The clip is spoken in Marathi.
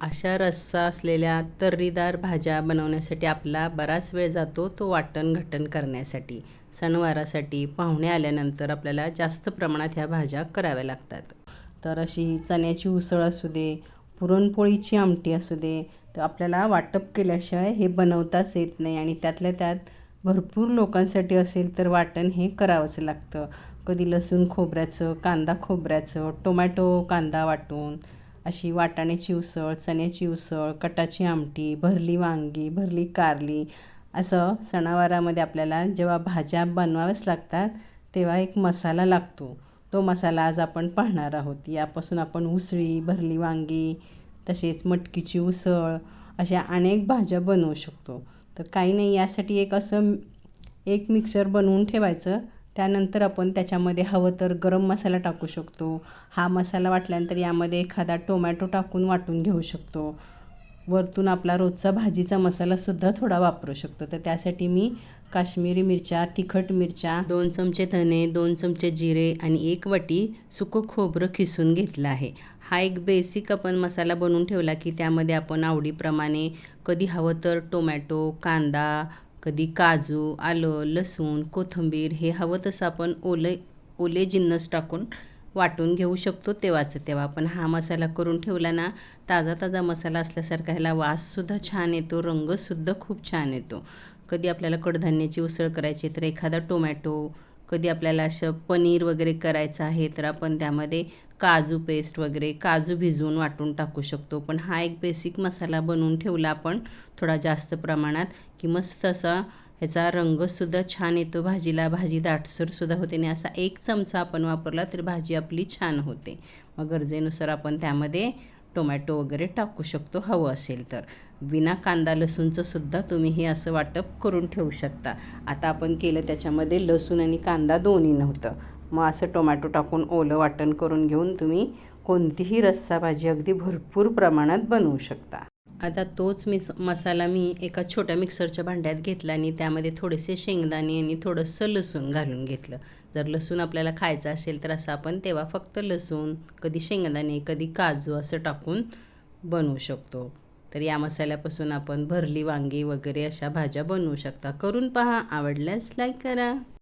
अशा रस्सा असलेल्या तर्रीदार भाज्या बनवण्यासाठी आपला बराच वेळ जातो तो वाटण घटण करण्यासाठी. सणवारासाठी पाहुणे आल्यानंतर आपल्याला जास्त प्रमाणात ह्या भाज्या कराव्या लागतात. तर अशी चण्याची उसळ असू दे पुरणपोळीची आमटी असू दे तर आपल्याला वाटप केल्याशिवाय हे बनवताच येत नाही आणि त्यातल्या त्यात भरपूर लोकांसाठी असेल तर वाटण हे करावंच लागतं. कधी लसूण खोबऱ्याचं कांदा खोबऱ्याचं टोमॅटो कांदा वाटून अशी वाटाण्याची उसळ चण्याची उसळ कटाची आमटी भरली वांगी भरली कारली असं सणावारामध्ये आपल्याला जेव्हा भाज्या बनवाव्याच लागतात तेव्हा एक मसाला लागतो. तो मसाला आज आपण पाहणार आहोत. यापासून आपण उसळी भरली वांगी तसेच मटकीची उसळ अशा अनेक भाज्या बनवू शकतो. तर काही नाही यासाठी एक असं एक मिक्सर बनवून ठेवायचं. त्यानंतर आपण त्याच्यामध्ये हवं तर गरम मसाला टाकू शकतो. हा मसाला वाटल्यानंतर यामध्ये एखादा टोमॅटो टाकून वाटून घेऊ शकतो. वरतून आपला रोजचा भाजीचा मसालासुद्धा थोडा वापरू शकतो. तर त्यासाठी मी काश्मीरी मिरच्या तिखट मिरच्या दोन चमचे धने दोन चमचे जिरे आणि एक वाटी सुकं खोबरं खिसून घेतलं आहे. हा एक बेसिक आपण मसाला बनवून ठेवला की त्यामध्ये आपण आवडीप्रमाणे कधी हवं तर टोमॅटो कांदा कधी काजू आलं लसूण कोथिंबीर हे हवं तसं आपण ओले ओले जिन्नस टाकून वाटून घेऊ शकतो तेव्हाचं तेव्हा. आपण हा मसाला करून ठेवला ना ताजा ताजा मसाला असल्यासारखा ह्याला वाससुद्धा छान येतो रंगसुद्धा खूप छान येतो. कधी आपल्याला कडधान्याची उसळ करायची तर एखादा टोमॅटो कधी आपल्याला असं पनीर वगैरे करायचं आहे तर आपण त्यामध्ये काजू पेस्ट वगैरे काजू भिजवून वाटून टाकू शकतो. पण हा एक बेसिक मसाला बनवून ठेवला आपण थोडा जास्त प्रमाणात की मस्त असा ह्याचा रंगसुद्धा छान येतो. भाजीला भाजी दाटसरसुद्धा होते आणि असा एक चमचा आपण वापरला तर भाजी आपली छान होते. मग गरजेनुसार आपण त्यामध्ये टोमॅटो वगैरे टाकू शकतो हवं असेल तर. विना कांदा लसूणचं सुद्धा तुम्ही हे असं वाटप करून ठेवू शकता. आता आपण केलं त्याच्यामध्ये लसूण आणि कांदा दोन्ही नव्हतं. मग असं टोमॅटो टाकून ओलं वाटण करून घेऊन तुम्ही कोणतीही रस्सा भाजी अगदी भरपूर प्रमाणात बनवू शकता. आता तोच मिस मसाला मी एका छोट्या मिक्सरच्या भांड्यात घेतला आणि त्यामध्ये थोडेसे शेंगदाणे आणि थोडंसं लसूण घालून घेतलं. जर लसूण आपल्याला खायचं असेल तर असं आपण तेव्हा फक्त लसूण कधी शेंगदाणे कधी काजू असं टाकून बनवू शकतो. तर या मसाल्यापासून आपण भरली वांगी वगैरे अशा भाज्या बनवू शकता. करून पहा. आवडल्यास लाईक करा.